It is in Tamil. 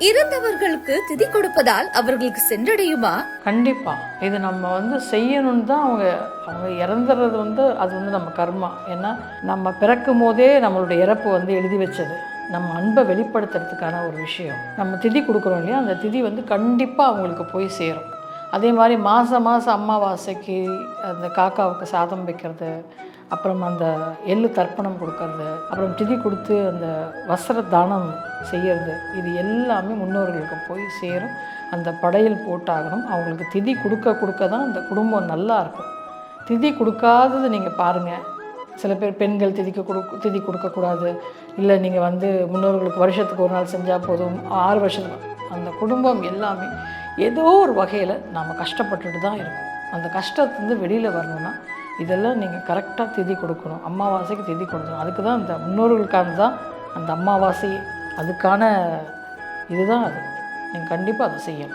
இறந்தவர்களுக்கு திதி கொடுப்பதால் அவர்களுக்கு சென்றடையுமா? கண்டிப்பாக இது நம்ம வந்து செய்யணும்னு தான் அவங்க அவங்க இறந்துறது வந்து அது வந்து நம்ம கர்மா. ஏன்னா நம்ம பிறக்கும் போதே நம்மளுடைய இறப்பு வந்து எழுதி வச்சது. நம்ம அன்பை வெளிப்படுத்துறதுக்கான ஒரு விஷயம். நம்ம திதி கொடுக்குறோம் இல்லையா? அந்த திதி வந்து கண்டிப்பாக அவங்களுக்கு போய் சேரும். அதே மாதிரி மாதம் மாதம் அமாவாசைக்கு அந்த காக்காவுக்கு சாதம் வைக்கிறது அப்புறம் அந்த எள்ளு தர்ப்பணம் கொடுக்கறது அப்புறம் திதி கொடுத்து அந்த வஸ்திர தானம் செய்கிறது இது எல்லாமே முன்னோர்களுக்கு போய் சேரும். அந்த படையல் போட்டாகணும். அவங்களுக்கு திதி கொடுக்க கொடுக்க தான் அந்த குடும்பம் நல்லா இருக்கும். திதி கொடுக்காதது நீங்கள் பாருங்கள் சில பேர் பெண்கள் திதிக்க கொடு திதி கொடுக்கக்கூடாது இல்லை நீங்கள் வந்து முன்னோர்களுக்கு வருஷத்துக்கு ஒரு நாள் செஞ்சால் போதும். ஆறு வருஷத்துக்கு அந்த குடும்பம் எல்லாமே ஏதோ ஒரு வகையில் நாம் கஷ்டப்பட்டுட்டு தான் இருக்கோம். அந்த கஷ்டத்துலேருந்து வெளியில் வரணும்னா இதெல்லாம் நீங்கள் கரெக்டாக திதி கொடுக்கணும். அமாவாசைக்கு திதி கொடுக்கணும். அதுக்கு தான் இந்த முன்னோர்களுக்கான தான் அந்த அமாவாசை அதுக்கான இதுதான் அது. நீங்கள் கண்டிப்பாக அதை செய்யணும்.